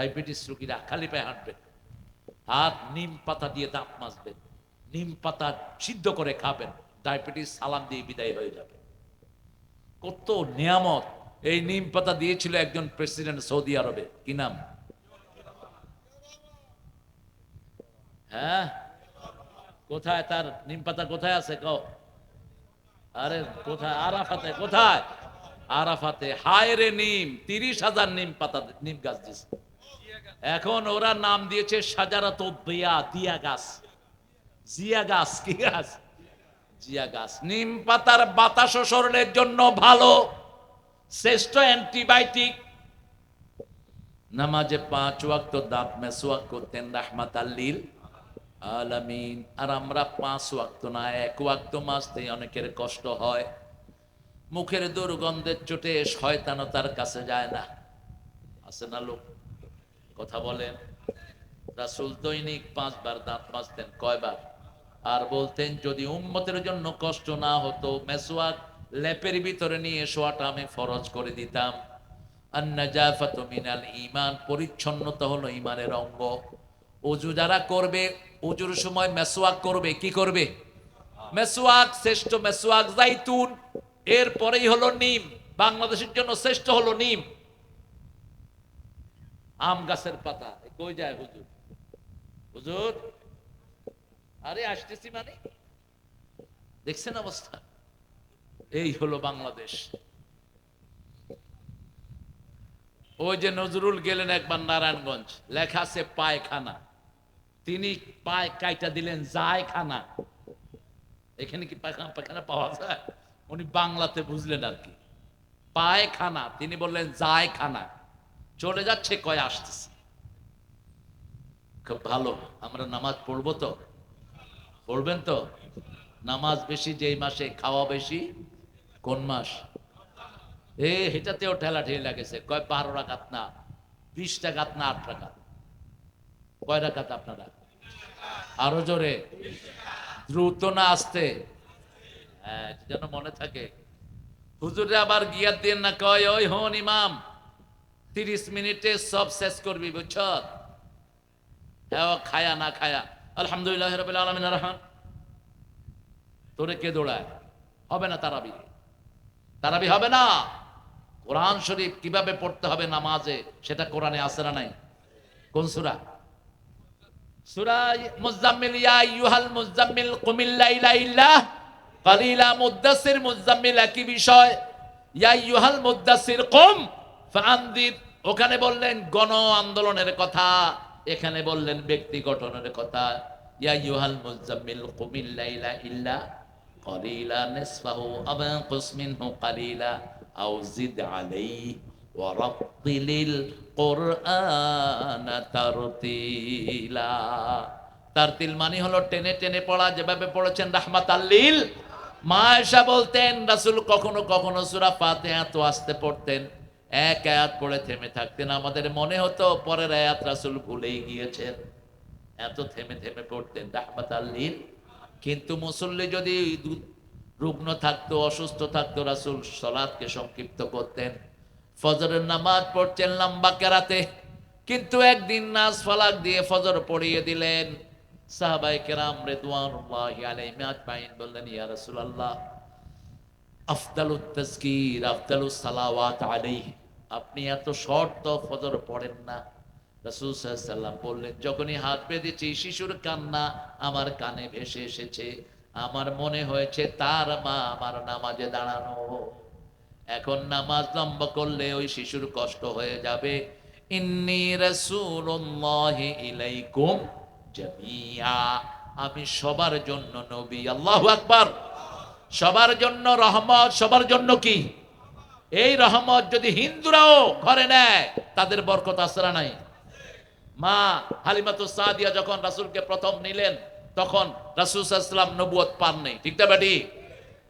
Diabetes রোগীরা খালি পায়ে হাঁটবেন হাত নিম পাতা দিয়ে দাঁত মাজবেন নিম পাতা সিদ্ধ করে খাবেন, ডায়াবেটিস সালাম দিয়ে বিদায় হয়ে যাবে। কত নিয়ামত। এই নিম পাতা দিয়েছিল একজন প্রেসিডেন্ট সৌদি আরবে। কি নাম? হ্যাঁ? কোথায় তার নিম পাতা কোথায় আছে কও? আরে কোথায়? আরাফাতে কোথায়? আরাফাতে। হায় রে নিম, তিরিশ হাজার নিম পাতা, নিম গাছ দিছে। এখন ওরা নাম দিয়েছে সাজারাত দিয়া গাছ। জিয়া গাছ, কি গাছ? জিয়া গাছ। নিম পাতার বাতাস জন্য ভালো। শ্রেষ্ঠ অ্যান্টিবায়োটিক। নামাজে পাঁচ ওয়াক্ত দাঁত করতেন রাহমাত আল্লিল আলামিন। আর আমরা পাঁচ ওয়াক্ত না, এক ওয়াক্ত মাসতেই অনেকের কষ্ট হয়। মুখের দুর্গন্ধের চোটে শয়তানও তার কাছে যায় না। আছে না লোক? কথা বলেন। রাসুল দৈনিক পাঁচবার দাঁত মাজতেন, কয়বার? আর বলতেন, যদি উম্মতের জন্য কষ্ট না হতো মেসওয়াক লেপের ভিতরে নিয়ে শোয়াটা আমি ফরজ করে দিতাম। এরপরেই হলো নিম। বাংলাদেশের জন্য শ্রেষ্ঠ হলো নিম। আম গাছের পাতা। কই যায় হুজুর? হুজুর? আরে আসতেছি মানে? দেখছেন অবস্থা? এই হলো বাংলাদেশ। ওই যে নজরুল গেলেন একবার নারায়ণগঞ্জ। লেখা আছে পায়খানা। তিনি পায় কাইটা দিলেন জায়খানা। এখানে কি পায়খানা পায়খানা পাওয়া যায়? উনি বাংলাতে বুঝলেন আর কি। পায়খানা। তিনি বললেন জায়খানা। চলে যাচ্ছে, কয় আসতেছে। খুব ভালো, আমরা নামাজ পড়ব তো? পড়বেন তো? নামাজ বেশি, যেই মাসে খাওয়া বেশি, কোন মাস? এ হেটাতেও ঠেলা ঠেলি লাগেছে। কয়, বারো রাখাত না, বিশ টাকাত না, আট টাকা কয় রাখাত আপনারা? আরও জোরে। দ্রুত না আসতে? হ্যাঁ যেন মনে থাকে। হুজুরে আবার গিয়ার দিন না, কয়, ওই হন ইমাম তিরিশ মিনিটে সব শেষ করবি, বুঝছ? হ্যাঁ খায়া না খায়া। আলহামদুলিল্লাহ রবিল আলমিন, রহমান। তোরে কে দৌড়ায়? হবে না তারাবি। তারাবি হবে না। কোরআন শরীফ কীভাবে পড়তে হবে নামাজে, সেটা কোরআনে আসে না নাই? কোন সুরা? সুরা মুজাম্মিল, ইয়া আইয়ুহাল মুজাম্মিল, কুমিল লাইলা ইল্লা কালিলা মুদ্দাসির মুজাম্মিল, একই বিষয়। ইয়া আইয়ুহাল মুদ্দাসির কুম ফান্দির ওখানে বললেন, গণ আন্দোলনের কথা। এখানে বললেন, ব্যক্তি গঠনের কথা। ইয়া ইউহাল মুজাম্মিল কুমিল্লা ইলা ইল্লা কলিলা নিসফাহু আবা কুসমিনহু কলিলা আও জিদ আলাইহি ওয়ারাতিলিল কোরআন তারতিলা। তারতিল মানে হলো, টেনে টেনে পড়া, যেভাবে পড়েছেন রাহমাত আল্লিল মা বলতেন, রাসূল কখনো কখনো সূরা ফাতিহা তো আসতে পড়তেন। এক আয়াত পড়ে থেমে থাকতেন। আমাদের মনে হতো পরের আয়াত রাসুল ভুলেই গিয়েছেন। এত থেমে থেমে পড়তেন রাহমাত আল্লিল কিন্তু মুসল্লি যদি রুগ্ন থাকতো, অসুস্থ থাকতো, রাসুল সলাদকে সংক্ষিপ্ত করতেন। ফজরের নামাজ পড়ছেন লম্বা কেরাতে। কিন্তু একদিন নাচ ফালাক দিয়ে ফজর পড়িয়ে দিলেন। সাহাবাই কেরাম রেদওয়ানুল্লাহি আলাইহিম আজমাইন বললেন, ইয়া রাসূলুল্লাহ, আফদালুত তাজকির, আফদালুস সালাওয়াত আলাইহি। আপনি এত শর্ট তো ফজর পড়েন না। রাসূল সাল্লাল্লাহু আলাইহি সাল্লাম বললেন, যখনই হাত বেঁধেছি, শিশুর কান্না আমার কানে ভেসে এসেছে। আমার মনে হয়েছে তার মা আমার নামাজে দাঁড়ানো। এখন নামাজ লম্বা করলে ওই শিশুর কষ্ট হয়ে যাবে। আমি সবার জন্য নবী, আল্লাহু আকবার। সবার জন্য রহমত, সবার জন্য কি? এই রহমত যদি হিন্দুরাও ঘরে নেয়, তাদের বরকত আসরা নাই। মা হালিমাতু সাদিয়া যখন রাসূলকে প্রথম নিলেন, তখন রাসূল সাল্লাল্লাহু নবুয়ত পান নেই। ঠিক না বেটি?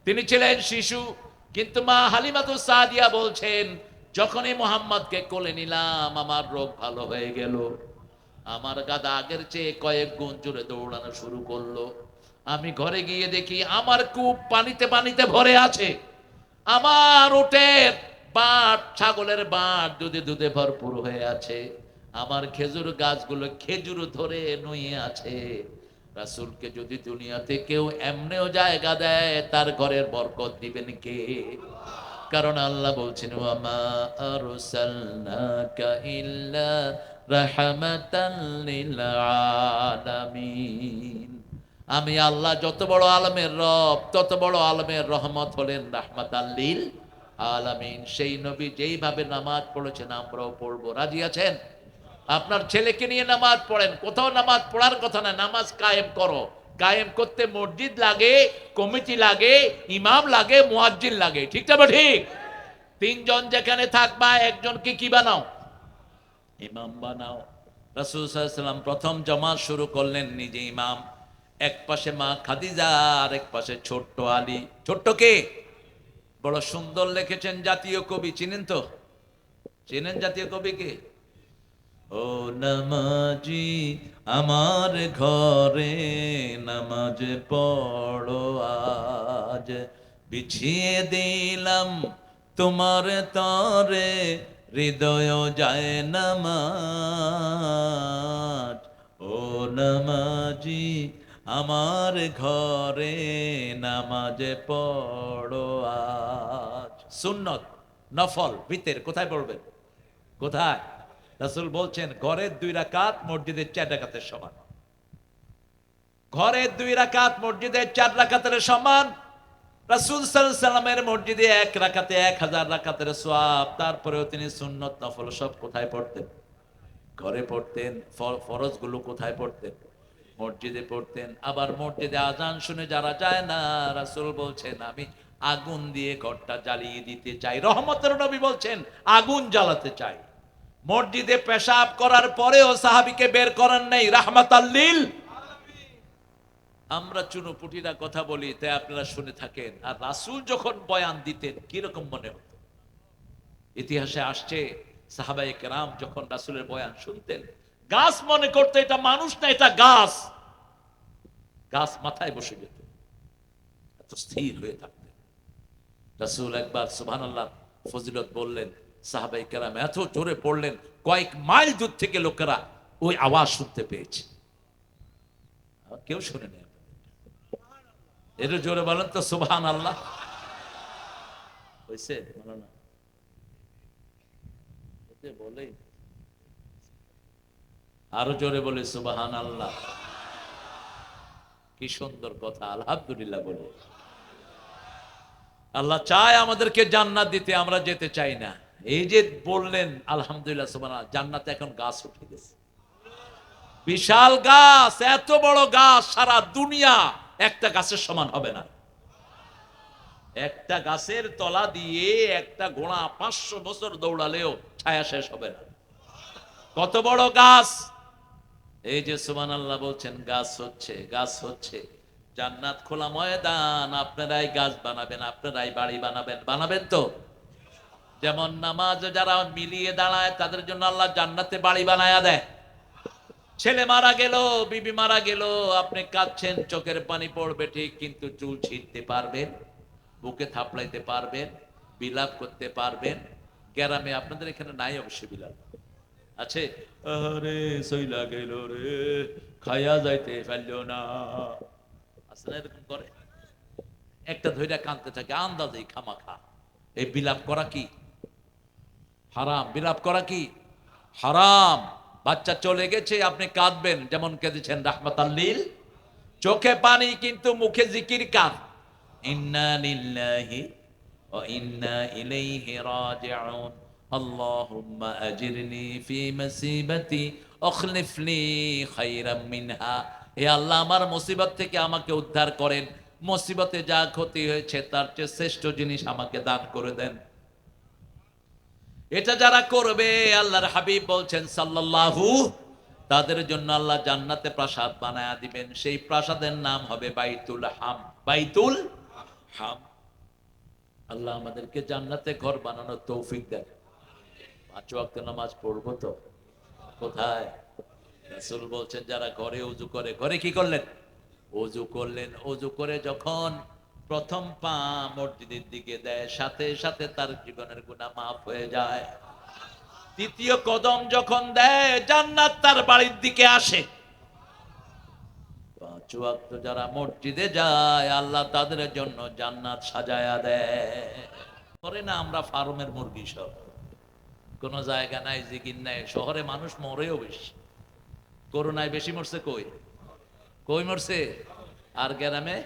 তিনি ছিলেন শিশু, কিন্তু মা হালিমাতু সাদিয়া বলছেন, যখনই মোহাম্মদকে কোলে নিলাম, আমার রোগ ভালো হয়ে গেল। আমার গাদা আগের চেয়ে কয়েক গুণ জোরে দৌড়ানো শুরু করল। আমি ঘরে গিয়ে দেখি আমার কূপ পানিতে পানিতে ভরে আছে। আমার উটের বাট ছাগলের বাট দুধে দুধে ভরপুর হয়ে আছে, আমার খেজুর গাছগুলো খেজুর ধরে নুয়ে আছে। রাসূলকে যদি দুনিয়াতে কেউ এমনিও জায়গা দেয়, তার ঘরের বরকত দিবেন কে? কারণ আল্লাহ বলছেন লিল আলামিন। আমি আল্লাহ যত বড় আলমের রব, তত বড় আলমের রহমত হলেন রাহমাত আল্লিল আলামিন। সেই নবী যেইভাবে নামাজ পড়েছেন, আমরাও পড়ব। রাজি আছেন? আপনার ছেলেকে নিয়ে নামাজ পড়েন। কোথাও নামাজ পড়ার কথা না, নামাজ কায়েম করো। কায়েম করতে মসজিদ লাগে, কমিটি লাগে, ইমাম লাগে, মুয়াজ্জিন লাগে। ঠিক না ঠিক তিনজন যেখানে থাকবা, একজনকে কি বানাও? ইমাম বানাও। রাসূল সাল্লাম প্রথম জমা শুরু করলেন নিজে ইমাম। এক পাশে মা খাদিজা, আর এক পাশে ছোট্ট আলী। ছোট্ট কে? বড় সুন্দর লিখেছেন জাতীয় কবি, চিনেন তো? চিনেন জাতীয় কবি কে? ও নামাজি, আমার ঘরে নামাজ পড়ো আজ। বিছিয়ে দিলাম তোমার তরে, হৃদয় যায় নামাজ। ও নামাজি আমার ঘরে নামাজে পড়ো আজ। সুন্নত, নফল, ভিতের, কোথায় পড়বেন? কোথায়? রাসুল বলছেন, ঘরের দুই রাকাত মসজিদের চার রাকাতের সমান। ঘরের দুই রাকাত মসজিদের চার রাকাতের সমান। রাসূল সাল্লামের মসজিদে এক রাকাতে এক হাজার রাকাতের সওয়াব, তারপরেও তিনি সুন্নত, নফল সব কোথায় পড়তেন? ঘরে পড়তেন ফরজগুলো কোথায় পড়তেন? মসজিদে পড়তেন, আবার মসজিদে আজান শুনে যারা যায় না, রাসূল বলছেন, আমি আগুন দিয়ে ঘরটা জ্বালিয়ে দিতে চাই। রহমতের নবী বলছেন, আগুন জ্বালাতে চাই। মসজিদে পেশাব করার পরেও সাহাবীকে বের করেন নাই রাহমাত আল্লিল আমরা চুনোপুটিরা কথা বলি তাই আপনারা শুনে থাকেন, আর রাসূল যখন বয়ান দিতেন কীরকম মনে হতো? ইতিহাসে আসছে সাহাবাই কেরাম যখন রাসুলের বয়ান শুনতেন গাছ মনে করতে এটা মানুষ না, এটা গাছ। গাছ মাথায় বসে যেত এত স্থির হয়ে থাকতেন রাসূল একবার সুবহানাল্লাহ ফজিলত বললেন, সাহাবাই কেরাম এত জোরে পড়লেন, কয়েক মাইল দূর থেকে লোকেরা ওই আওয়াজ শুনতে পেয়েছে। কেউ শুনে নেই। এটা জোরে বলেন তো সুবহান আল্লাহ হয়েছে? বলো না। বলেই আরও জোরে বলে সুবাহান আল্লাহ কি সুন্দর কথা, আলহামদুলিল্লাহ বলে। আল্লাহ চায় আমাদেরকে জান্নাত দিতে, আমরা যেতে চাই না। এই যে বললেন, আলহামদুলিল্লাহ সুবাহ জান্নাতে এখন গাছ উঠে গেছে। বিশাল গাছ, এত বড় গাছ, সারা দুনিয়া একটা গাছের সমান হবে না। একটা গাছের তলা দিয়ে একটা ঘোড়া পাঁচশো বছর দৌড়ালেও ছায়া শেষ হবে না। কত বড় গাছ এই যে সুমান আল্লাহ বলছেন, গাছ হচ্ছে গাছ হচ্ছে। জান্নাত খোলা ময়দান, আপনারাই গাছ বানাবেন, আপনারাই বাড়ি বানাবেন। বানাবেন তো? যেমন নামাজ যারা মিলিয়ে দাঁড়ায়, তাদের জন্য আল্লাহ জান্নাতে বাড়ি বানায়া দেয়। ছেলে মারা গেল, বিবি মারা গেল, আপনি কাঁদছেন, চোখের পানি পড়বে ঠিক, কিন্তু চুল ছিঁড়তে পারবেন, বুকে থাপড়াইতে পারবেন, বিলাপ করতে পারবেন। গ্রামে আপনাদের এখানে নাই অবশ্যই বিলাপ। আছে? আরে সইলা গেল রে। খাইয়া যাইতে পারল না। আছে না এরকম করে? একটা ধৈর্য কাঁদতে থাকে আন্দাজেই খামাখা। এই বিলাপ করা কি? হারাম। বিলাপ করা কি? হারাম। বাচ্চা চলে গেছে আপনি কাঁদবেন যেমন কেঁদেছেন রাহমাত আল্লিল চোখে পানি কিন্তু মুখে জিকির কাঁদ ইন্না লিল্লাহি ওয়া ইন্না ইলাইহি রাজিউন। আল্লাহুম্মা আজিরনি ফি মুসিবাতি আখলিফ লি খায়রাম মিনহা। হে আল্লাহ আমার মুসিবত থেকে আমাকে উদ্ধার করেন। মুসিবতে যা ক্ষতি হয়েছে তার চেয়ে শ্রেষ্ঠ জিনিস আমাকে দান করে দেন। এটা যারা করবে, আল্লাহর হাবিব বলছেন, সাল্লাল্লাহু, তাদের জন্য আল্লাহ জান্নাতে প্রাসাদ বানায়া দিবেন। সেই প্রাসাদের নাম হবে বাইতুল হাম। বাইতুল হাম। আল্লাহ আমাদেরকে জান্নাতে ঘর বানানোর তৌফিক দেন। পাঁচ ওয়াক্ত নামাজ পড়ব তো। কোথায়? রাসূল বলছেন, যারা ঘরে উজু করে, ঘরে কি করলেন? অজু করলেন অজু করে যখন প্রথম পা মসজিদের দিকে দেয়, সাথে সাথে তার জীবনের গুণা মাফ হয়ে যায়। তৃতীয় কদম যখন দেয়, জান্নাত তার বাড়ির দিকে আসে। পাঁচ ওয়াক্ত যারা মসজিদে যায়, আল্লাহ তাদের জন্য জান্নাত সাজায়া দেয়। করে না আমরা ফার্মের মুরগি সব। কোনো জায়গা নাই, জিকির নাই। শহরে মানুষ মরেও বেশি। করোনায় বেশি মরছে কই? কই মরছে? আর গ্রামে?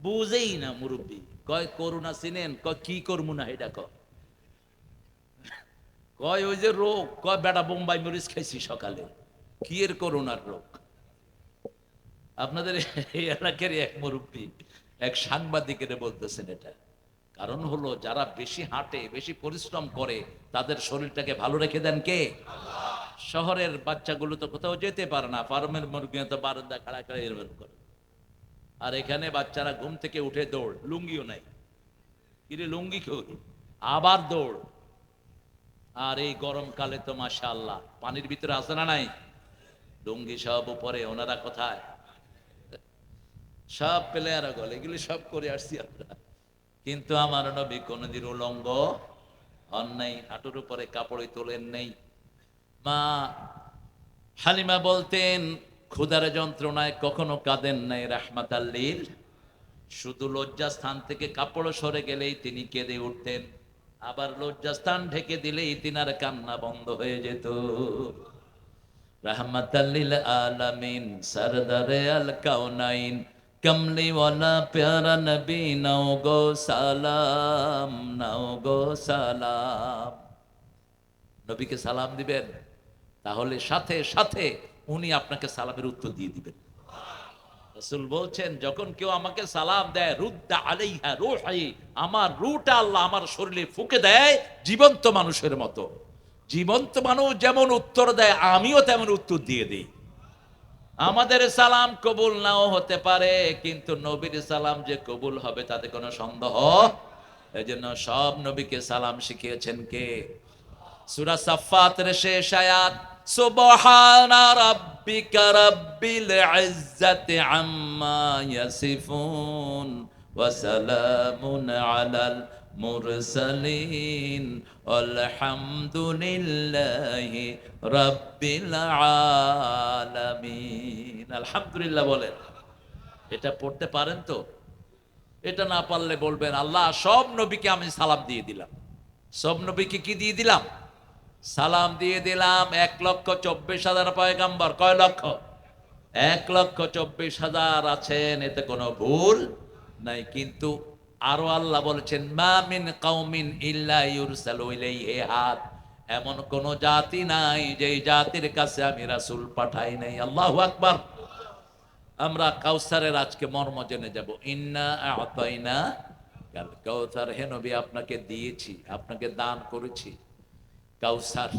বুঝেই না মুরব্বী। কয়, করোনা চিনেন? কয়, কি করব না? এটা কয়। ওই যে রোগ। কয়, বেটা, বোম্বাই মরিচ খাইছি সকালে। কি এর করোনার রোগ? আপনাদের এই এলাকারই এক মুরব্বী, এক সাংবাদিকের বলতেছেন এটা। কারণ হলো যারা বেশি হাঁটে, বেশি পরিশ্রম করে, তাদের শরীরটাকে ভালো রেখে দেন কে? শহরের বাচ্চাগুলো তো কোথাও যেতে পারে না, ফার্মের মুরগি তো বারান্দা খাড়া খাড়া এরকম করে। আর এখানে বাচ্চারা ঘুম থেকে উঠে দৌড়, লুঙ্গিও নাই। কিরে লুঙ্গি কই আবার দৌড়। আর এই গরমকালে তো মাসা আল্লাহ পানির ভিতরে আসে না নাই? লুঙ্গি সব উপরে, ওনারা কোথায়? সব পেলে প্লেয়ারা গলে, এগুলি সব করে আসছি আমরা। কিন্তু আমার নবী কোনদিন উলঙ্গ হন নাই, হাঁটুর উপরে কাপড়ে তোলেন নেই। মা হালিমা বলতেন, ক্ষুধার যন্ত্রণায় কখনো কাঁদেন নাই রাহমাত আল্লীর শুধু লজ্জাস্থান থেকে কাপড় সরে গেলেই তিনি কেঁদে উঠতেন। আবার লজ্জাস্থান ঢেকে দিলেই তিনার কান্না বন্ধ হয়ে যেত। রহমতাল্লিল আলামিন, সরদারে আল কাউনাইন কমলি ওয়ালা প্যারা নবী নাও গো সালাম নাও গো সালাম নবীকে সালাম দিবেন, তাহলে সাথে সাথে উনি আপনাকে সালামের উত্তর দিয়ে দিবেন। রসুল বলছেন, যখন কেউ আমাকে সালাম দেয়, রুদ্দা আলাইহা রুহাই আমার রুটা আল্লাহ আমার শরীরে ফুকে দেয়, জীবন্ত মানুষের মতো। জীবন্ত মানুষ যেমন উত্তর দেয়, আমিও তেমন উত্তর দিয়ে দিই। আমাদের সালাম কবুল নাও হতে পারে, কিন্তু নবীর সালাম যে কবুল হবে তাতে কোনো সন্দেহ? এই জন্য সব নবীকে সালাম শিখিয়েছেন কে? সুরা সাফাতের শেষ আয়াত, সুবহানা মুরসালিন, আলহামদুলিল্লাহি রাব্বিল আলামিন। আলহামদুলিল্লাহ বলেন। এটা পড়তে পারেন তো? এটা না পারলে বলবেন, আল্লাহ, সব নবীকে আমি সালাম দিয়ে দিলাম। সব নবীকে কি দিয়ে দিলাম? সালাম দিয়ে দিলাম এক লক্ষ চব্বিশ হাজার পয়গাম্বর। কয় লক্ষ? এক লক্ষ চব্বিশ হাজার আছেন, এতে কোনো ভুল নাই। কিন্তু আরও আল্লাহ বলেছেন, মা মিন কাউমিন ইল্লা ইউরসালু ইলাইহি হাত এমন কোন জাতি নাই যেই জাতির কাছে আমি রাসূল পাঠাই নাই। আল্লাহু আকবার। আমরা কাউসারের আজকে মর্ম জেনে যাব। ইন্না আতাইনা কাল কাউসার, হে নবী, আপনাকে দিয়েছি, আপনাকে দান করেছি। কাউসার।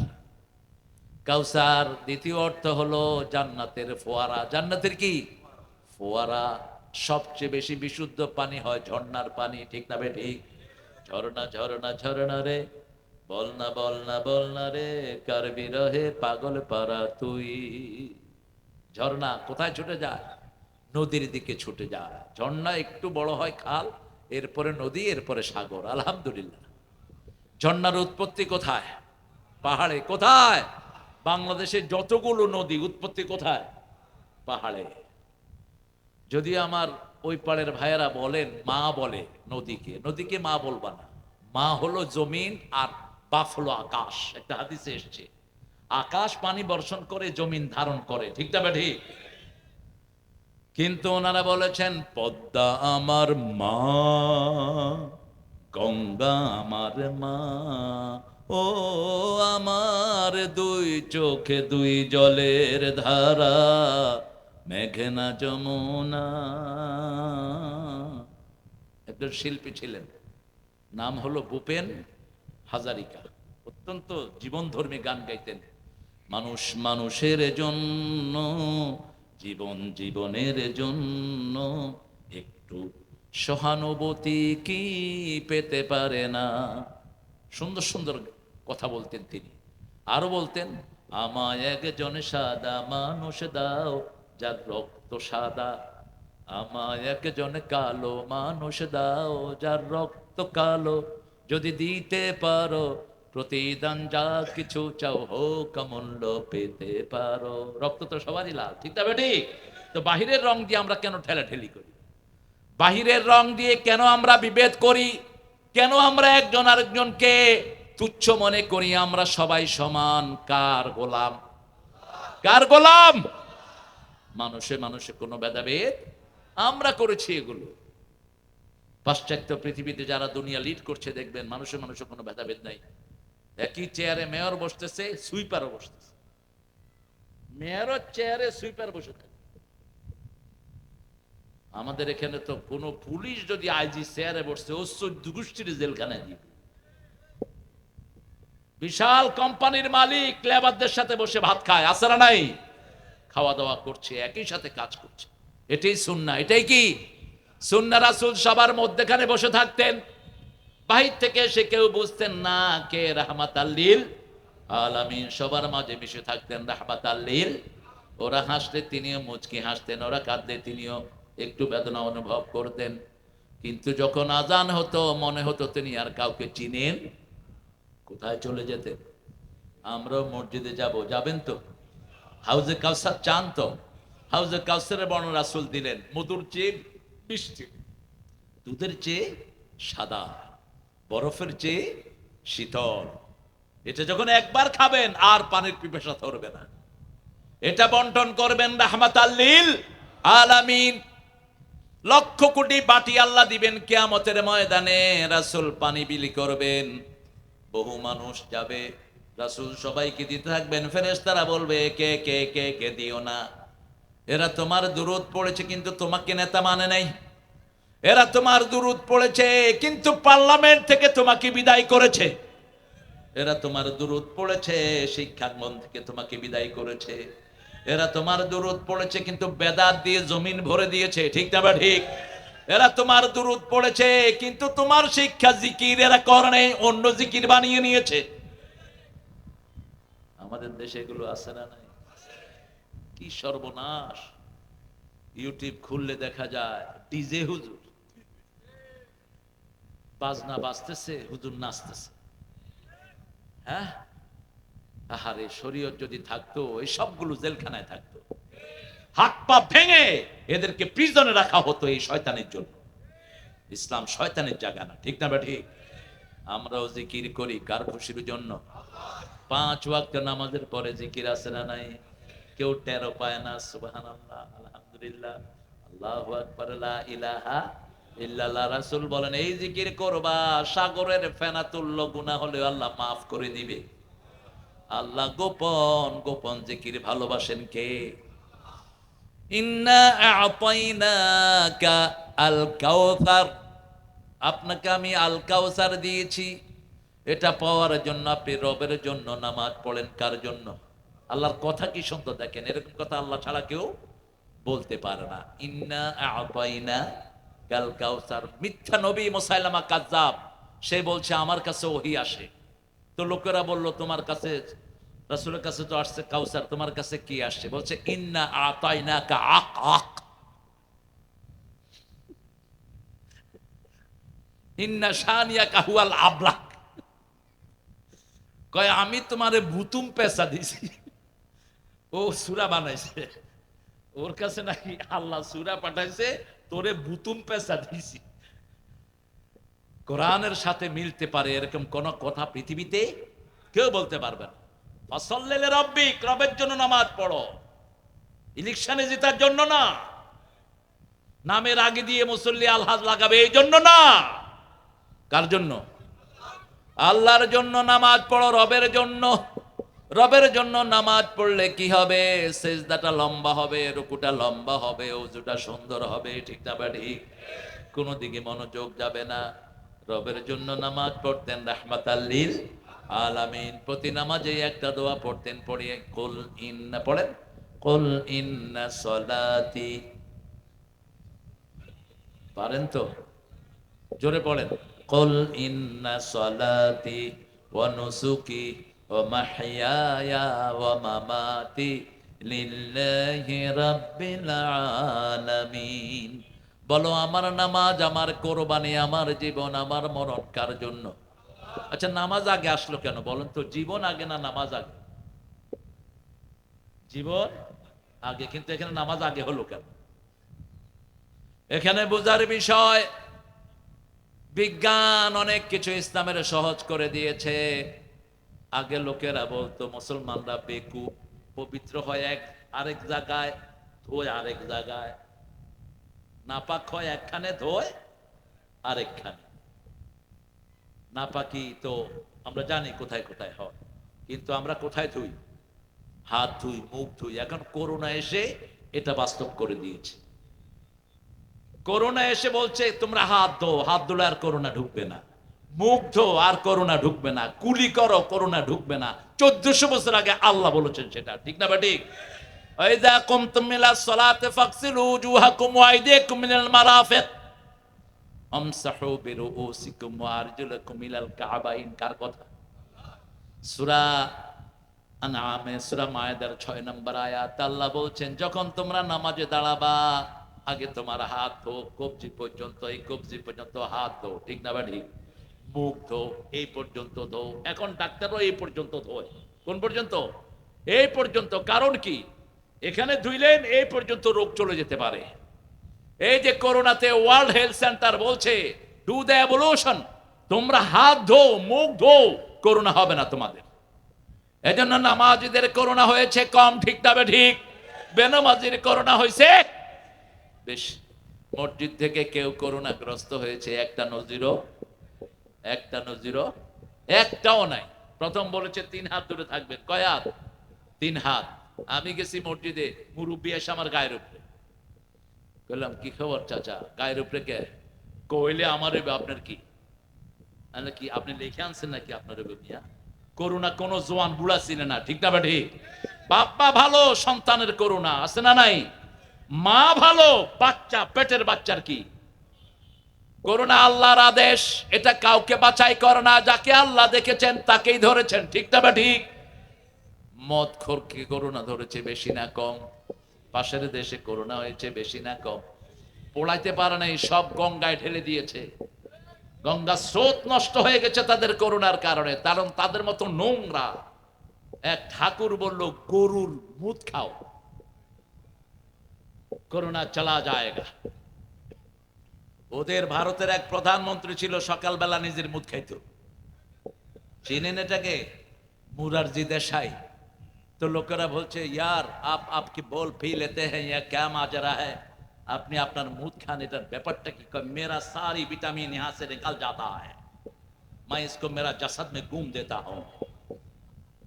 কাউসার দ্বিতীয় অর্থ হলো জান্নাতের ফোয়ারা। জান্নাতের কি? ফোয়ারা। সবচেয়ে বেশি বিশুদ্ধ পানি হয় ঝর্ণার পানি, ঠিক না ঠিক ঝর্ণা ঝর্ণা ঝর্ণা রে। বল না বল না বল না রে, কার বিরহে পাগল পারা তুই? ঝর্ণা কোথায় ছুটে যায়? নদীর দিকে ছুটে যায়। ঝর্ণা একটু বড় হয় খাল, এরপরে নদী, এরপরে সাগর, আলহামদুলিল্লাহ। ঝর্ণার উৎপত্তি কোথায়? পাহাড়ে কোথায়? বাংলাদেশে যতগুলো নদী, উৎপত্তি কোথায়? পাহাড়ে। যদি আমার ওই পাড়ের ভাইয়েরা বলেন, মা বলে নদীকে নদীকে মা বলবা না। মা হলো জমিন আর বাপ হলো আকাশ। একটা হাদিসে এসছে, আকাশ পানি বর্ষণ করে, জমিন ধারণ করে। ঠিক না ঠিক কিন্তু ওনারা বলেছেন, পদ্মা আমার মা, গঙ্গা আমার মা, ও আমার দুই চোখে দুই জলের ধারা। মেঘনা যমুনা। একজন শিল্পী ছিলেন, নাম হলো ভূপেন হাজারিকা। অত্যন্ত জীবনধর্মী গান গাইতেন। মানুষ মানুষের জন্য, জীবন জীবনের জন্য একটু সহানুভূতি কি পেতে পারে না? সুন্দর সুন্দর কথা বলতেন তিনি। আরও বলতেন, আমায় একজন সাদা মানুষ দাও যার রক্ত সাদা, আমায় একজন কালো মানুষ দাও, যার রক্ত কালো যদি দিতে পারো, প্রতিদান যা কিছু চাও হোক মূল্য পেতে পারো। রক্ত তো সবারই লাল, ঠিক তবে ঠিক? তো বাহিরের রং দিয়ে আমরা কেন ঠেলাঠেলি করি? বাহিরের রং দিয়ে কেন আমরা বিভেদ করি? কেন আমরা একজন আরেকজনকে তুচ্ছ মনে করি? আমরা সবাই সমান, কার গোলাম? কার গোলাম? মানুষে মানুষে কোনো ভেদাভেদ। আমরা করেছি এগুলো। পাশ্চাত্য পৃথিবীতে যারা দুনিয়া লিড করছে, দেখবেন মানুষে মানুষে কোনো ভেদাভেদ নাই। একই চেয়ারে মেয়র বসতেছে সুইপারও বসতেছে। মেয়রও চেয়ারে সুইপার বসে থাকে। আমাদের এখানে তো কোনো পুলিশ যদি আইজি চেয়ারে বসছে গোষ্ঠীর জেলখানায় দিবে। বিশাল কোম্পানির মালিক লেবারদের সাথে বসে ভাত খায় আসারা নাই? খাওয়া দাওয়া করছে, একই সাথে কাজ করছে। এটাই সুন্না এটাই কি? সুন্না রাসুল সবার মধ্যেখানে বসে থাকতেন। বাহির থেকে এসে কেউ বুঝতেন না কে রাহমাত আল্লিল আলামিন। সবার মাঝে মিশে থাকতেন রাহমাত আল্লিল ওরা হাসলে তিনিও মুচকি হাসতেন, ওরা কাঁদলে তিনিও একটু বেদনা অনুভব করতেন। কিন্তু যখন আজান হতো, মনে হতো তিনি আর কাউকে চিনেন। কোথায় চলে যেতেন? আমরাও মসজিদে যাব, যাবেন তো? হাউজে কাউসার চান তো হাউজে কাউসারের বর্ণ রাসুল দিলেন, মধুর চেয়ে মিষ্টি। দুধের চেয়ে সাদা, বরফের চেয়ে শীতল। এটা যখন একবার খাবেন, আর পানির পিপাসা ধরবে না। এটা বন্টন করবেন রাহমাত আল্লিল আলামিন। লক্ষ কোটি বাটি আল্লাহ দিবেন, কেয়ামতের ময়দানে রাসুল পানি বিলি করবেন। বহু মানুষ যাবে রাসুল সবাইকে দিতে থাকবেন। ফেরেশতারা বলবে, কে কে কে কে দিও না? এরা তোমার দুরুদ পড়েছে কিন্তু তোমাকে নেতা মানে নাই। এরা তোমার দুরুদ পড়েছে কিন্তু পার্লামেন্ট থেকে তোমাকে বিদায় করেছে। এরা তোমার দুরুদ পড়েছে, শিক্ষাঙ্গন থেকে তোমাকে বিদায় করেছে। এরা তোমার দুরুদ পড়েছে কিন্তু বেদাত দিয়ে জমিন ভরে দিয়েছে, ঠিক না বা ঠিক? এরা তোমার দুরুদ পড়েছে কিন্তু তোমার শিক্ষা জিকির এরা করণে অন্য জিকির বানিয়ে নিয়েছে। আমাদের দেশে এগুলো আছে না নাই? কি সর্বনাশ। ইউটিউব খুললে দেখা যায় ডিজে হুজুর। বাজনা বাজতেছে, হুজুর নাচতেছে। হ্যাঁ? আহারে, শরীয়ত যদি থাকতো, এই সবগুলো জেলখানায় থাকতো। হাত পা ভেঙে এদেরকে প্রিজনে রাখা হতো এই শয়তানের জন্য। ইসলাম শয়তানের জায়গা না, ঠিক না বা ঠিক আমরাও জিকির করি কার খুশির জন্য? পাঁচ ওয়াক্ত নামাজের পরে জিকির আছে না নাই? কেউ টেরো পায় না, সুবহানাল্লাহ, আলহামদুলিল্লাহ, আল্লাহু আকবার ইলাহা ইল্লাল্লাহ, রাসূল বলেন, এই জিকির করবা, সাগরের ফেনা তুল্য গুনাহ হলে আল্লাহ মাফ করে দিবে। আল্লাহ গোপন গোপন জিকির ভালোবাসেন কে? ইন্না আ'তাইনাকা আল কাউসার আপনাকে আমি আল কাউসার দিয়েছি। এটা পাওয়ার জন্য, আপনি রবের জন্য নামাজ পড়েন কার জন্য? আল্লাহর কথা কি সুন্দর দেখেন? এরকম কথা আল্লাহ ছাড়া কেউ বলতে পারে না। ইন্না আ'তাইনা কাল কাউসার। মিথ্যা নবী মুসাইলামা কাজ্জাব, সে বলছে, আমার কাছে ওহি আসে। তো লোকেরা বলল, তোমার কাছে, রাসূলের কাছে তো আসছে কাউসার, তোমার কাছে কি আসছে? বলছে, ইন্না আতাইনা কা আক আক ইন্না শানিয়া কাহুয়াল আবলাক। কয়, আমি তোমারে বুতুম পেশা দিছি। ও সুরা বানাইছে। ওর কাছে নাকি আল্লাহ সুরা পাঠাইছে, তোরে বুতুম পেশা দিছি। কোরআনের সাথে মিলতে পারে এরকম কোন কথা পৃথিবীতে কেউ বলতে পারবে না। ফসল্লেলে রব্বিক, রবের জন্য নামাজ পড়ো। ইলেকশনে জেতার জন্য না। নামের আগে দিয়ে মুসল্লি আলহাজ লাগাবে, এই জন্য না। কার জন্য? আল্লাহর জন্য নামাজ পড়ো, রবের জন্য। রবের জন্য নামাজ পড়লে কি হবে? সেজদাটা লম্বা হবে, রুকুটা লম্বা হবে, উজুটা সুন্দর হবে, ঠিক না বা ঠিক? কোনো দিকে মনোযোগ যাবে না। রবের জন্য নামাজ পড়তেন রাহমাত আল্লিল আলামিন। প্রতি নামাজে একটা দোয়া পড়তেন, পড়িয়ে কুল ইন্না, পড়েন? কুল ইন্না সলাতি। পারেন তো? জোরে পড়েন। ওয়া নুসুকি ওয়া মাহইয়ায়া ওয়া মামাতি লিল্লাহি রাব্বিল আলামিন বলো, আমার নামাজ, আমার কোরবানি, আমার জীবন, আমার মরণ কার জন্য? আচ্ছা নামাজ আগে আসলো কেন? বলেন তো, জীবন আগে না নামাজ আগে? জীবন আগে, কিন্তু এখানে নামাজ আগে হলো কেন? এখানে বোঝার বিষয় বিজ্ঞান অনেক কিছু ইসলামের সহজ করে দিয়েছে। আগে লোকেরা বলতো, মুসলমানরা বেকু পবিত্র হয় এক, আরেক জায়গায় ধোয়, আরেক জায়গায়। নাপাক হয় একখানে ধোয়, আরেকখানে। নাপাকি তো আমরা জানি কোথায় কোথায় হয়, কিন্তু আমরা কোথায় ধুই? হাত ধুই, মুখ ধুই। এখন করোনা এসে এটা বাস্তব করে দিয়েছে। করোনা এসে বলছে, তোমরা হাত ধো হাত ধুলে আর করোনা ঢুকবে না। মুখ ধো আর করোনা ঢুকবে না। কুলি করো, করোনা ঢুকবে না। চোদ্দশো বছর আগে আল্লাহ বলেছেন সেটা, ঠিক না বা ঠিক ওয়াইদা কুমতুম ইলা সলাতে ফাগসিলু উজুহাকুম ওয়া আইদিয়াকুম মিনাল মারাফিক। আমসাহু বিরুউসিকুম ওয়া আরজুলাকুম ইলাল কাবাইন। কার কথা? সূরা আনআমে, সূরা মায়েদার 6 নম্বর আয়াত, আল্লাহ বলছেন, যখন তোমরা নামাজে দাঁড়াবা আগে তোমার হাত ধো, কবজি পর্যন্ত, এই কবজি পর্যন্ত হাত ধো, ঠিক না বা ঠিক মুখ ধো, এই পর্যন্ত ধো, এখন ডাক্তারও এই পর্যন্ত ধোয়। কোন পর্যন্ত? এই পর্যন্ত, কারণ কি? এখানে ধুইলেন, এই পর্যন্ত রোগ চলে যেতে পারে। এই যে করোনাতে ওয়ার্ল্ড হেলথ সেন্টার বলছে ডু দ্য তোমরা হাত ধো, মুখ ধো, করোনা হবে না তোমাদের। এজন্য নামাজিদের করোনা হয়েছে কম, ঠিক তবে ঠিক বেনামাজির করোনা হয়েছে বেশ মসজিদ থেকে কেউ করোনাগ্রস্ত হয়েছে, একটা নজিরও একটা নজিরও, একটাও নাই। প্রথম বলেছে, তিন হাত দূরে থাকবেন। কয় হাত? তিন হাত। আমি গেছি মসজিদে, মুরব্বী এসে আমার গায়ের উপরে। বললাম কি খবর চাচা? গায়ের উপরে কে? কইলে, আমার আপনার কি? কি, আপনি লিখে আনছেন নাকি আপনার মিয়া? করোনা কোন জোয়ান বুড়া চিনে না, ঠিক না বা বাপ্পা ভালো, সন্তানের করোনা আছে না নাই? মা ভালো, বাচ্চা, পেটের বাচ্চার কি? করোনা আল্লাহর আদেশ, এটা কাউকে বাছাই করে না, যাকে আল্লাহ দেখেছেন তাকেই ধরেছেন, ঠিক না বা ঠিক মদ খোরকে করোনা ধরেছে বেশি না কম? পাশের দেশে করোনা হয়েছে বেশি না কম? পোড়াইতে পারে নাই, সব গঙ্গায় ঢেলে দিয়েছে। গঙ্গা স্রোত নষ্ট হয়ে গেছে তাদের করোনার কারণে, কারণ তাদের মতো নোংরা। এক ঠাকুর বলল, গরুর মুদ খাও। করোনা চলা যায়গা ওদের ভারতের এক প্রধানমন্ত্রী ছিল সকালবেলা নিজের মুদ খাইতো চিনেন এটাকে মুরারজি দেশাই তো লোকেরা বলছে ইয়ার আপ আপকি বল পি লেতে হ্যাঁ ইয়া ক্যা মাজরা হ্যাঁ আপনি আপনার মুদ খান এটার ব্যাপারটা কি কয়, মেরা সারি ভিটামিন यहाँ से निकल जाता है मैं इसको मेरा जसद में गुम देता हूँ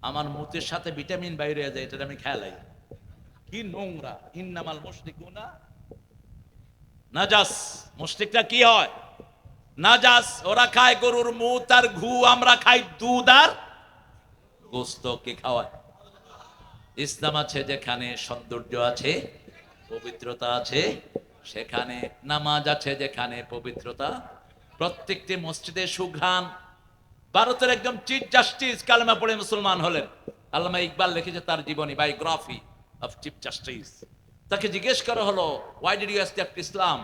আমার মুতের সাথে ভিটামিন বাইরে যায় এটা আমি খেলাই কি নোংরা? ইন্নামাল নাজাস। কি হয়? নাজাস, ওরা খায় গরুর মুত আর ঘু, আমরা খাই দুধ আর গোস্ত। কে খাওয়ায়? ইসলাম আছে যেখানে সৌন্দর্য আছে, পবিত্রতা আছে, সেখানে নামাজ আছে যেখানে পবিত্রতা। প্রত্যেকটি মসজিদে সুঘ্রাণ। ভারতের একদম চিফ জাস্টিস কালেমা পড়ে মুসলমান হলেন। আল্লামা ইকবাল লিখেছে তার জীবনী, বায়োগ্রাফি। অফ চিফ জাস্টিস তাকে জিজ্ঞেস করা হলো why did you accept Islam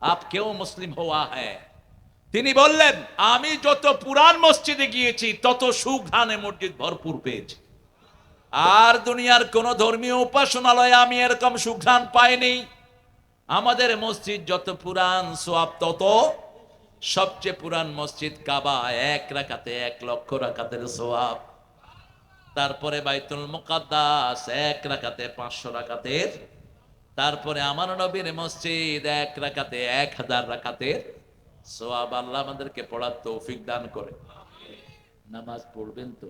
up কেউ মুসলিম হওয়া হ্যায়? তিনি বললেন, আমি যত পুরান মসজিদে গিয়েছি, তত সুঘ্রাণে মসজিদ ভরপুর পেয়েছি। আর দুনিয়ার কোন ধর্মীয় উপাসনালয়ে আমি এরকম সুঘ্রাণ পাইনি। আমাদের মসজিদ যত পুরান সোয়াব, তত সবচেয়ে পুরান মসজিদ কাবা, এক রাখাতে এক লক্ষ রাখাতের সোয়াব। তারপরে বাইতুল মুকাদ্দাস, এক রাখাতে পাঁচশো রাখাতের তারপরে আমার নবীর মসজিদ, এক রাখাতে এক হাজার রাখাতের সোয়াব আল্লাহ আমাদেরকে পড়ার তৌফিক দান করে। নামাজ পড়বেন তো?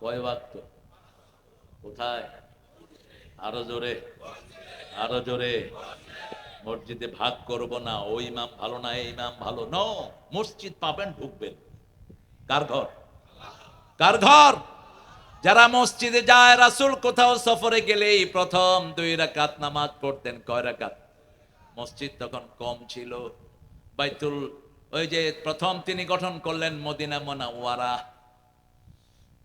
কয় ওয়াক্ত? কোথায়? আরও জোরে আরও জোরে। মসজিদে ভাগ করব না ওই ইমাম ভালো না এই ইমাম ভালো। ন মসজিদ পাবেন, ঢুকবেন। কার ঘর? কার ঘর? যারা মসজিদে যায়, রাসূল কোথাও সফরে গেলেই প্রথম দুই রাকাত নামাজ পড়তেন। কয় রাকাত? মসজিদ তখন কম ছিল। বাইতুল, ওই যে প্রথম তিনি গঠন করলেন মদিনা মোনাওয়ারা।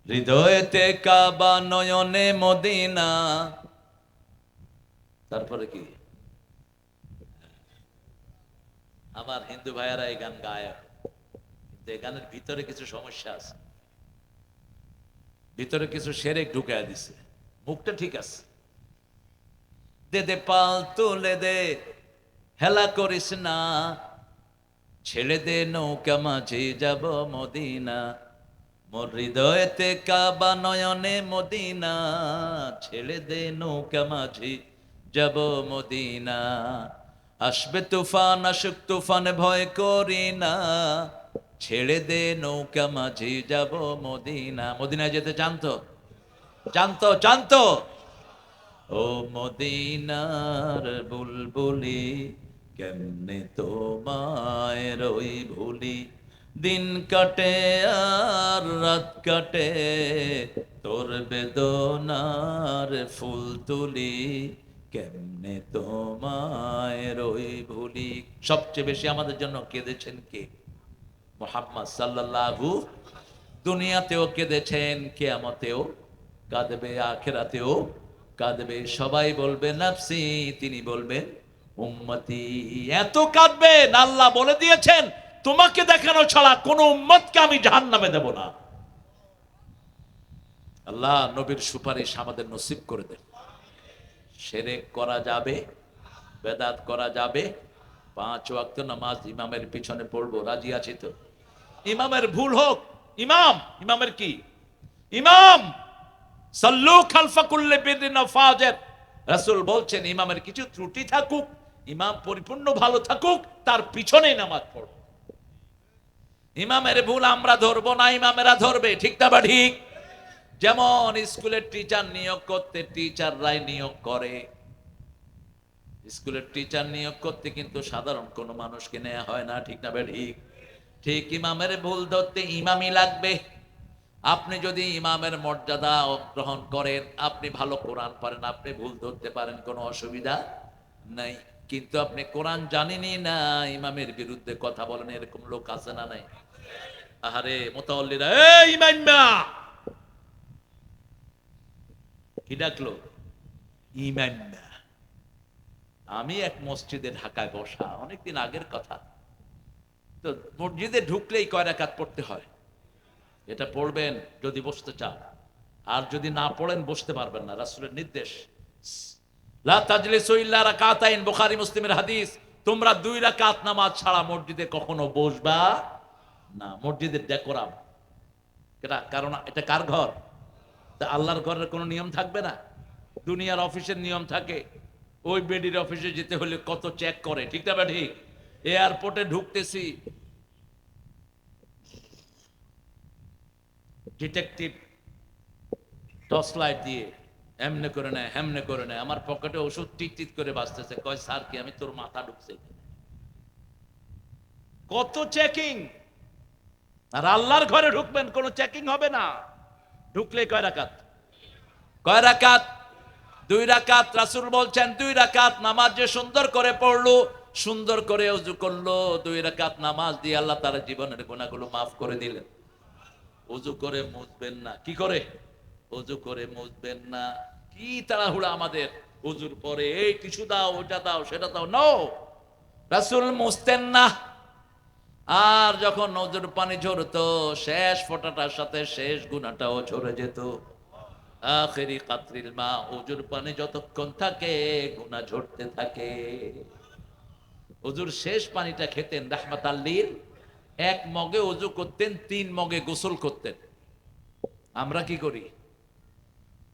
হৃদয়েতে কাবা নয়নে মদিনা। তারপরে কি? আমার হিন্দু ভাইয়েরা এই গান গায়। তো এই গানের ভিতরে কিছু সমস্যা আছে। ভিতরে কিছু সেরেক ঢুকায় দিছে। মুখটা ঠিক আছে। দে দে, পাল তুলে দে, হেলা করিস না। ছেড়ে দে, নৌকা মাঝে যাব মদিনা। মোর হৃদয়তে কাবা নয়নে মদিনা। ছেড়ে দে, নৌকা মাঝে যাব মদিনা। আসবে তুফান, আসুক তুফান, ভয় করি না। ছেড়ে দে নৌকা মাঝে যাব মদিনা। মদিনায় যেতে জানতো? জানতো জানতো? ও মদিনার বুলবুলি, কেমনে তোমায় রই ভুলি? দিন কাটে আর রাত কাটে, তোর বেদনার ফুল তুলি। কেমনে তোমায় রই ভুলি? সবচেয়ে বেশি আমাদের জন্য কেঁদেছেন কে? মোহাম্মদ সাল্লাল্লাহু দুনিয়াতেও কেঁদেছেন, কেয়ামতেও কাঁদবে, আখেরাতেও কাঁদবে। সবাই বলবে, নাফসি। তিনি বলবেন, উম্মতি। এত কাঁদবেন, আল্লাহ বলে দিয়েছেন, তোমাকে দেখানো ছাড়া কোন উম্মতকে আমি জাহান নামে দেব না। আল্লাহ নবীর সুপারিশ আমাদের নসিব করে দেন। সেরে করা যাবে, বেদাত করা যাবে পাঁচ ওয়াক্ত নামাজ ইমামের পিছনে পড়ব, রাজি আছি তো? ইমামের ভুল হোক, ইমাম, ইমামের কি? ইমাম! সাল্লু খালফা বিদিন ফাজের। রাসূল বলছেন, ইমামের কিছু ত্রুটি থাকুক, ইমাম পরিপূর্ণ ভালো থাকুক, তার পিছনেই নামাজ পড়ো ইমামের ভুল আমরা ধরবো না, ইমামেরা ধরবে, ঠিক না বা ঠিক? যেমন স্কুলের টিচার নিয়োগ করতে টিচাররাই নিয়োগ করে স্কুলের টিচার নিয়োগ করতে কিন্তু সাধারণ কোনো মানুষকে নেওয়া হয় না, ঠিক না ঠিক? ঠিক ইমামের ভুল ধরতে ইমামই লাগবে। আপনি যদি ইমামের মর্যাদা গ্রহণ করেন, আপনি ভালো কোরআন পারেন আপনি ভুল ধরতে পারেন, কোনো অসুবিধা নাই। কিন্তু আপনি কোরআন জানেনই না, ইমামের বিরুদ্ধে কথা বলেন, এরকম লোক আছে না নাই? আহারে, মোতাল্লিরা, এই কি ডাকলো? ইমাম্মা আমি এক মসজিদে ঢাকায় বসা, অনেকদিন আগের কথা। তো মসজিদে ঢুকলেই কয় রাকাত পড়তে হয়। এটা পড়বেন যদি বসতে চান। আর যদি না পড়েন, বসতে পারবেন না। রাসুলের নির্দেশ। বুখারী, মুসলিমের হাদিস। তোমরা দুই রাকাত নামাজ ছাড়া মসজিদে কখনো বসবা না। মসজিদের ডেকোরাম। এটা কারণ, এটা কার ঘর? তা আল্লাহর ঘরের কোনো নিয়ম থাকবে না? দুনিয়ার অফিসের নিয়ম থাকে। ওই বেডির অফিসে যেতে হলে কত চেক করে, ঠিক না ঠিক? এয়ারপোর্টে ঢুকতেছি। ডিটেকটিভ টর্চ লাইট দিয়ে এমনে করে নেয়, হেমনে করে নেয়। আমার পকেটে ওষুধ টিট করে বাঁচতেছে কয়, স্যার কি, আমি তোর মাথা ঢুকছে কত চেকিং আর আল্লাহর ঘরে ঢুকবেন, কোনো চেকিং হবে না। ঢুকলে কয় রাকাত? কয় রাকাত? দুই রাকাত রাসুল বলছেন, দুই রাকাত নামাজ যে সুন্দর করে পড়ল, সুন্দর করে উজু করল, দুই রাকাত নামাজ দিয়ে আল্লাহ তার জীবনের গুণাগুলো মাফ করে দিলেন। উজু করে মুছবেন না। কি করে? উজু করে মুছবেন না। কি তাড়াহুড়া আমাদের। উজুর পরে, এই টিস্যু দাও ওটা দাও, সেটা দাও। নো রাসুল মুছতেন না। আর যখন নজর পানি ঝরতো, শেষ ফোটাটার সাথে শেষ গুণাটাও ঝরে যেত। আখেরি কাতরিল মা উজুর পানি যতক্ষণ থাকে গুণা ঝরতে থাকে। হুজুর শেষ পানিটা খেতেন রাহমাত আল্লীর এক মগে উজু করতেন, তিন মগে গোসল করতেন। আমরা কি করি?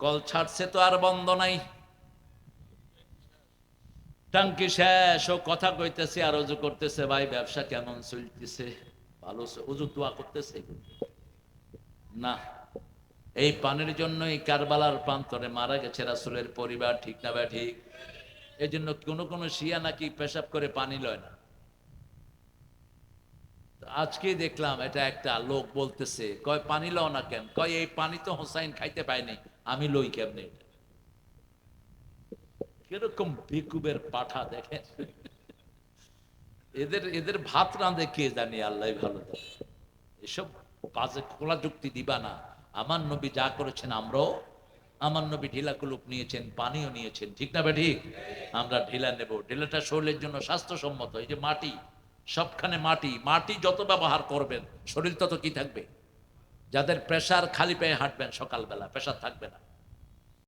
কল ছাড়ছে তো আর বন্ধ নাই। টাঙ্কি শেষ, ও কথা কইতেছে, আর উজু করতেছে, ভাই, ব্যবসা কেমন চলতেছে? ভালো উজু দোয়া করতেছে। না এই পানির জন্যই কারবালার প্রান্তরে মারা গেছে রাসূলের পরিবার, ঠিক না বা ঠিক? এই জন্য কোনো কোনো শিয়া নাকি পেশাব করে পানি লয় না। আজকে দেখলাম এটা একটা লোক বলতেছে, কয়, পানি লও না কেন? কয়, এই পানি তো হোসাইন খাইতে পায়নি, আমি লই কেমনে কীরকম বেকুবের পাঠা দেখেন। এদের এদের ভাত রাঁধে কে জানি আল্লাহ ভালো। এসব বাজে খোলা যুক্তি দিবা না। আমার নবী যা করেছেন আমরাও, আমার নবী ঢিলা কুলুপ নিয়েছেন, পানিও নিয়েছেন, ঠিক না বেঠি আমরা ঢিলা নেব। ঢিলাটা শরীরের জন্য স্বাস্থ্যসম্মত, এই যে মাটি, সবখানে মাটি মাটি যত ব্যবহার করবেন, শরীর তত কি থাকবে? যাদের প্রেশার খালি পেয়ে হাঁটবেন সকালবেলা প্রেশার থাকবে না।